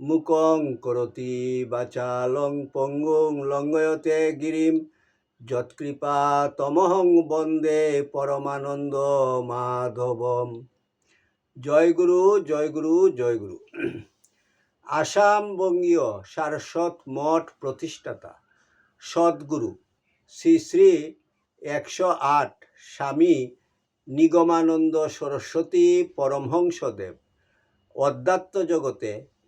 মুকং করতি বাচালং পঙ্গুং লঙ্ঘয়তে গিরিম। যৎকৃপা তমহং বন্দে পরমানন্দ মাধবম। জয় গুরু জয় গুরু জয় গুরু। আসাম বঙ্গীয় সারস্বত মঠ প্রতিষ্ঠাতা সদ্গুরু শ্রী শ্রী একশো আট স্বামী নিগমানন্দ সরস্বতী পরমহংসদেব। অধ্যাত্ম জগতে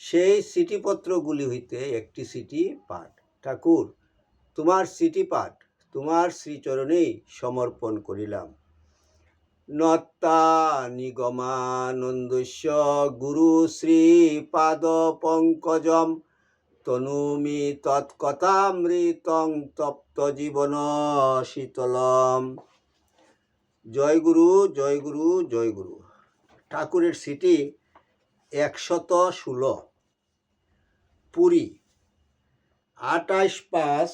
সেই চিঠিপত্রগুলি হইতে একটি চিঠি পাঠ। ঠাকুর, তোমার চিঠি পাঠ, তোমার শ্রীচরণেই সমর্পণ করিলাম। নত্তা নিগমানন্দস্য গুরু শ্রী পাদ পঙ্কজম তনুমি তৎকথামৃতং তপ্ত জীবন শীতলম। জয় গুরু জয় গুরু জয় গুরু। ঠাকুরের সিটি একশত ষোলো। পুরী। আটাইশ পাঁচ,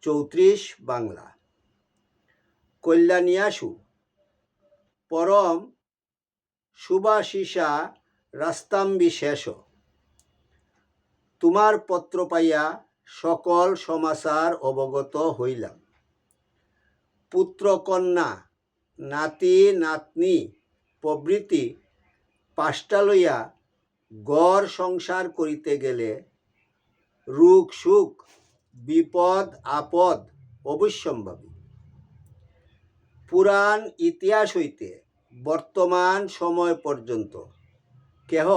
চৌত্রিশ বাংলা। কল্যাণিয়াসু। পরম সুভাশিসা রাস্তাম্বিশেষ। তোমার পত্র পাইয়া সকল সমাচার অবগত হইলাম। পুত্র কন্যা নাতি, নাতনি প্রভৃতি পাঁচটা লইয়া গড় সংসার করিতে গেলে রোগ, সুখ, বিপদ, আপদ অবশ্যম্ভাবী। পুরাণ, ইতিহাস হইতে বর্তমান সময় পর্যন্ত কেহ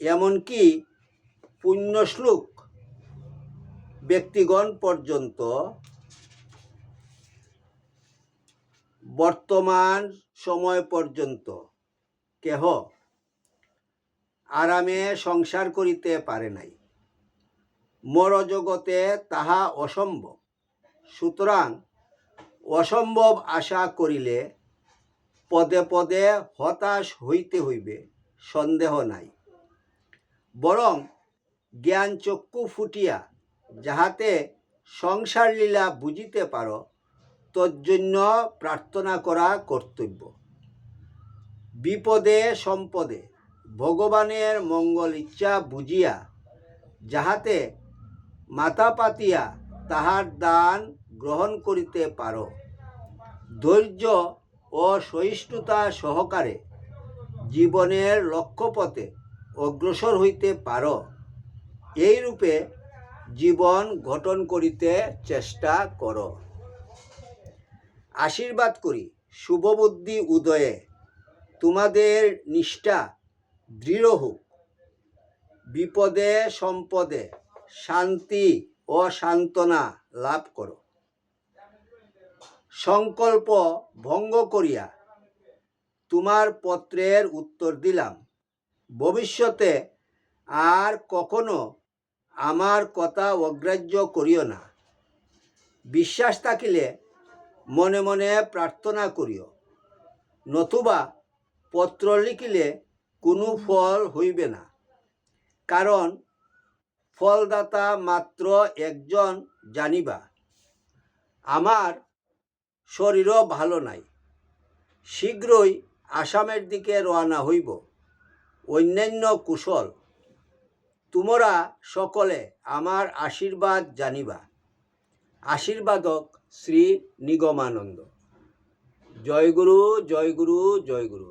এমনকি পুণ্যশ্লোক ব্যক্তিগণ পর্যন্ত বর্তমান সময় পর্যন্ত কেহ আরামে সংসার করিতে পারে নাই। মরজগতে তাহা অসম্ভব। সুতরাং অসম্ভব আশা করিলে পদে পদে হতাশ হইতে হইবে, সন্দেহ নাই। বরং জ্ঞান চক্ষু ফুটিয়া যাহাতে সংসার লীলা বুঝিতে পারো, তজ্জন্য প্রার্থনা করা কর্তব্য। বিপদে সম্পদে ভগবানের মঙ্গল ইচ্ছা বুঝিয়া, যাহাতে মাথা পাতিয়া তাহার দান গ্রহণ করিতে পারো। ধৈর্য ও সহিষ্ণুতা সহকারে জীবনের লক্ষ্যপথে অগ্রসর হইতে পারো। এইরূপে জীবন গঠন করিতে চেষ্টা করো। আশীর্বাদ করি। শুভবুদ্ধি উদয়ে। তোমাদের নিষ্ঠা দৃঢ় হোক। বিপদে, সম্পদে শান্তি ও সান্ত্বনা লাভ করো। সংকল্প ভঙ্গ করিয়া তোমার পত্রের উত্তর দিলাম। ভবিষ্যতে আর কখনো আমার কথা অগ্রাহ্য করিও না। বিশ্বাস থাকিলে মনে মনে প্রার্থনা করিও। নতুবা পত্র লিখিলে কোনো ফল হইবে না। কারণ ফলদাতা মাত্র একজন জানিবা, আমার শরীরও ভালো নাই। শীঘ্রই আসামের দিকে রওনা হইব। অন্যান্য কুশল, তোমরা সকলে আমার আশীর্বাদ জানিবা। আশীর্বাদক শ্রী নিগমানন্দ। জয় গুরু জয় গুরু জয় গুরু